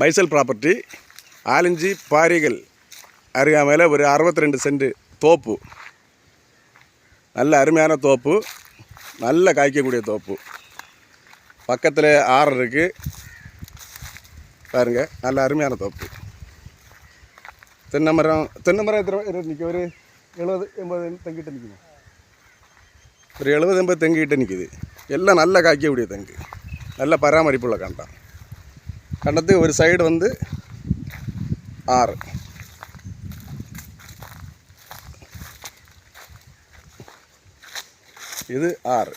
பைசல் property ஆலஞ்சி Parrikar அருகாமையில் ஒரு அறுபத்தி ரெண்டு சென்ட் தோப்பு. நல்ல அருமையான தோப்பு நல்ல காய்க்கக்கூடிய தோப்பு. பக்கத்தில் ஆறு இருக்குது பாருங்கள் நல்ல அருமையான தோப்பு. தென்னை மரம் தென்னை மரம் எத்தனை நிற்க ஒரு எழுபது எண்பது தெங்கிட்ட நிற்குது ஒரு எழுபது எண்பது தெங்கிட்ட நிற்கிது எல்லாம் நல்ல காய்க்கக்கூடிய தெங்கு. நல்ல பராமரிப்புள்ள கண்டம் கண்டத்துக்கு ஒரு சைடு வந்து ஆறு. இது ஆறு.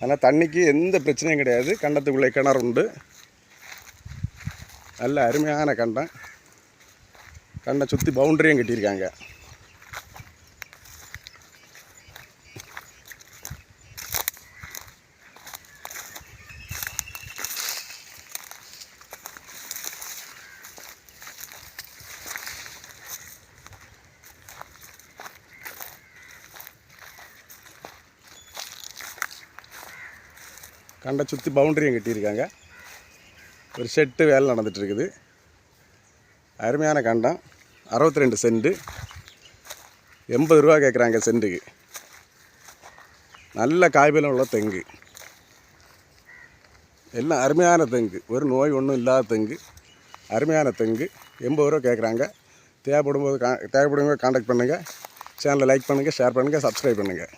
ஆனால் தண்ணிக்கு எந்த பிரச்சனையும் கிடையாது. கண்டத்துக்குள்ளே கிணறு உண்டு. நல்ல அருமையான கண்டம். கண்டை சுற்றி பவுண்டரியும் கட்டியிருக்காங்க. கண்டை சுற்றி பவுண்டரியும் கட்டியிருக்காங்க. ஒரு ஷெட்டு வேலை நடந்துகிட்ருக்குது இருக்குது அருமையான கண்டம். அறுபத்தி ரெண்டு சென்ட்டு எண்பது ரூபா கேட்குறாங்க சென்ட்டுக்கு நல்ல காய்பலம் உள்ள தெங்கு. எல்லாம் அருமையான தெங்கு. ஒரு நோய் ஒன்றும் இல்லாத தெங்கு. அருமையான தெங்கு. எண்பது ரூபா கேட்குறாங்க. தேவைப்படும் போது கா தேவைப்படும் போது காண்டாக்ட் பண்ணுங்கள் சேனலை லைக் பண்ணுங்கள் ஷேர் பண்ணுங்கள் சப்ஸ்கிரைப் பண்ணுங்கள்